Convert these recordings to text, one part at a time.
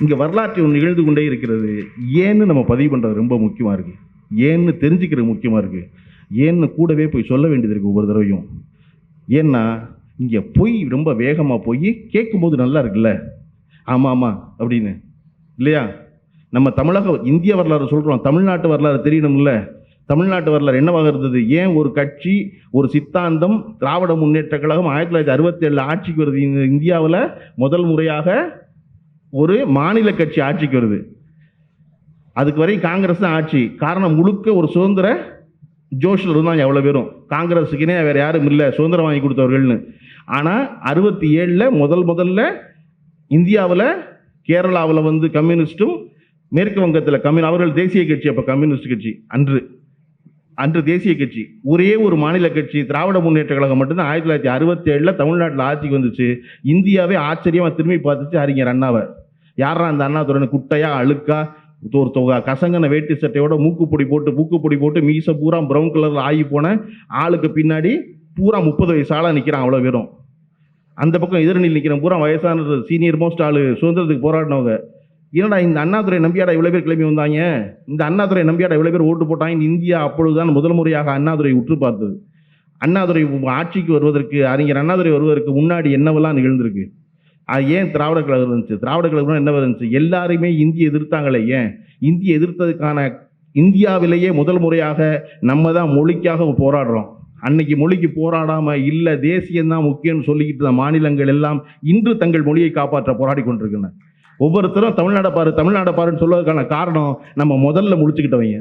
இங்கே வரலாற்று ஒன்று எழுந்து கொண்டே இருக்கிறது. ஏன்னு நம்ம பதிவு பண்ணுறது ரொம்ப முக்கியமாக இருக்குது ஏன்னு தெரிஞ்சுக்கிறது முக்கியமாக இருக்குது ஏன்னு கூடவே போய் சொல்ல வேண்டியது இருக்குது ஒவ்வொரு தடவையும். ஏன்னா இங்கே போய் ரொம்ப வேகமாக போய் கேட்கும்போது நல்லா இருக்குல்ல? ஆமாம் ஆமாம் அப்படின்னு. இல்லையா? நம்ம தமிழக இந்திய வரலாறு சொல்கிறோம் தமிழ்நாட்டு வரலாறு தெரியணும்ல? தமிழ்நாட்டு வரலாறு என்னவாக இருந்தது? ஏன் ஒரு கட்சி ஒரு சித்தாந்தம் திராவிட முன்னேற்ற கழகம் ஆயிரத்தி தொள்ளாயிரத்தி அறுபத்தி ஏழில் ஆட்சிக்கு வருது இந்தியாவில் முதல் முறையாக? ஒரு மாநில கட்சி ஆட்சிக்கு வருது. அதுக்கு வரை காங்கிரஸ் தான் ஆட்சி. காரணம் முழுக்க ஒரு சுதந்திர ஜோஷில் இருந்தாங்க எவ்வளோ பேரும். காங்கிரஸுக்குனே வேறு யாரும் இல்லை. சுதந்திரம் வாங்கி கொடுத்தவர்கள்னு. ஆனால் அறுபத்தி ஏழில் முதல் முதல்ல இந்தியாவில் கேரளாவில் வந்து கம்யூனிஸ்ட்டும் மேற்கு வங்கத்தில் கம்யூன் அவர்கள் தேசிய கட்சி அப்போ கம்யூனிஸ்ட் கட்சி அன்று. அன்று தேசிய கட்சி ஒரே ஒரு மாநில கட்சி திராவிட முன்னேற்ற கழகம் மட்டும்தான் ஆயிரத்தி தொள்ளாயிரத்தி அறுபத்தி ஏழில் தமிழ்நாட்டில் ஆட்சிக்கு வந்துச்சு. இந்தியாவே ஆச்சரியமாக திரும்பி பார்த்துச்சு அறிஞர் அண்ணாவை. யாரா அந்த அண்ணாதுரன் குட்டையா அழுக்கா? ஒரு தொகை கசங்கன வேட்டி சட்டையோட மூக்குப்பொடி போட்டு மூக்குப்பொடி போட்டு மீசை பூரா ப்ரௌன் கலரில் ஆகி போன ஆளுக்கு பின்னாடி பூரா முப்பது வயசு ஆளாக நிற்கிறான் அவ்வளோ பேரும். அந்த பக்கம் எதிரணியில் நிற்கிறேன் பூரா வயசான சீனியர் மோஸ்ட் ஆள் சுதந்திரத்துக்கு போராடினவங்க. என்னடா இந்த அண்ணாதுரை நம்பியாடா இவ்வளோ பேர் கிளம்பி வந்தாங்க? இந்த அண்ணாதுரை நம்பியாடா இவ்வளோ பேர் ஓட்டு போட்டாங்க? இந்தியா அப்பொழுதுதான் முதல் முறையாக அண்ணாதுரை உற்று பார்த்தது. அண்ணாதுரை ஆட்சிக்கு வருவதற்கு அறிஞர் அண்ணாதுரை வருவதற்கு முன்னாடி என்னவெல்லாம் நிகழ்ந்திருக்கு? அது ஏன் திராவிட கழகம் இருந்துச்சு? திராவிட கழகம் என்ன இருந்துச்சு? எல்லாருமே இந்திய எதிர்த்தாங்களே ஏன்? இந்திய எதிர்த்ததுக்கான இந்தியாவிலேயே முதல் முறையாக நம்ம தான் மொழிக்காக போராடுறோம். அன்னைக்கு மொழிக்கு போராடாம இல்லை தேசியம்தான் முக்கியம்னு சொல்லிக்கிட்டு இருந்த மாநிலங்கள் எல்லாம் இன்று தங்கள் மொழியை காப்பாற்ற போராடி கொண்டிருக்கின்றன. ஒவ்வொருத்தரும் தமிழ்நாடை பாரு தமிழ்நாடை பாருன்னு சொல்வதற்கான காரணம் நம்ம முதல்ல முடிச்சுக்கிட்டவங்க.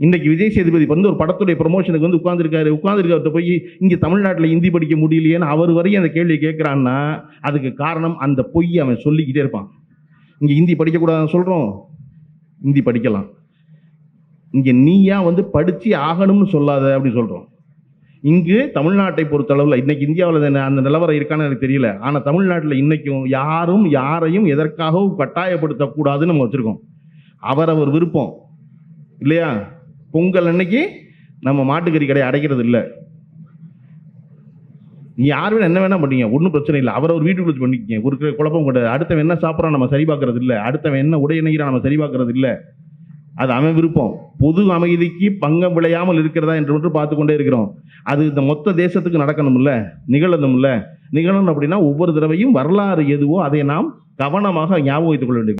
இன்றைக்கி விஜய் சேதுபதி வந்து ஒரு படத்துடைய ப்ரொமோஷனுக்கு வந்து உட்காந்துருக்காரு உட்காந்துருக்கிறத போய் இங்கே தமிழ்நாட்டில் ஹிந்தி படிக்க முடியலையேன்னு அவர் வரையும் அந்த கேள்வி கேட்குறான்னா அதுக்கு காரணம் அந்த பொய் அவன் சொல்லிக்கிட்டே இருப்பான். இங்கே ஹிந்தி படிக்கக்கூடாதுன்னு சொல்கிறோம் ஹிந்தி படிக்கலாம். இங்கே நீயா வந்து படித்து ஆகணும்னு சொல்லாத அப்படின்னு சொல்கிறோம் இங்கு தமிழ்நாட்டை பொறுத்தளவில் இன்னைக்கு இந்தியாவில் அந்த நிலவரம் இருக்கான்னு எனக்கு தெரியல. ஆனால் தமிழ்நாட்டில் இன்னைக்கும் யாரும் யாரையும் எதற்காகவும் கட்டாயப்படுத்தக்கூடாதுன்னு நம்ம வச்சுருக்கோம். அவரவர் விருப்பம். இல்லையா? பொங்கல் அன்னைக்கு நம்ம மாட்டுக்கறி கடையை அடைக்கிறது இல்லை. நீ யார் வேணா என்ன வேணால் பண்ணீங்க ஒன்றும் பிரச்சனை இல்லை. அவர் ஒரு வீட்டுக்கு பண்ணிக்கிங்க. ஒரு குழப்பம் கிடையாது. அடுத்தவன் என்ன சாப்பிட்றான் நம்ம சரி பார்க்கறது இல்லை. அடுத்தவன் என்ன உடை இணைகிறான் நம்ம சரி பார்க்கறது இல்லை. அது அவன் விருப்பம். பொது அமைதிக்கு பங்கம் விளையாமல் இருக்கிறதா என்று மட்டும் பார்த்து கொண்டே இருக்கிறோம். அது இந்த மொத்த தேசத்துக்கு நடக்கணும்ல நிகழணும்ல. நிகழணும் அப்படின்னா ஒவ்வொரு தடவையும் வரலாறு எதுவோ அதை நாம் கவனமாக ஞாபகம் வைத்துக் கொள்ள வேண்டும்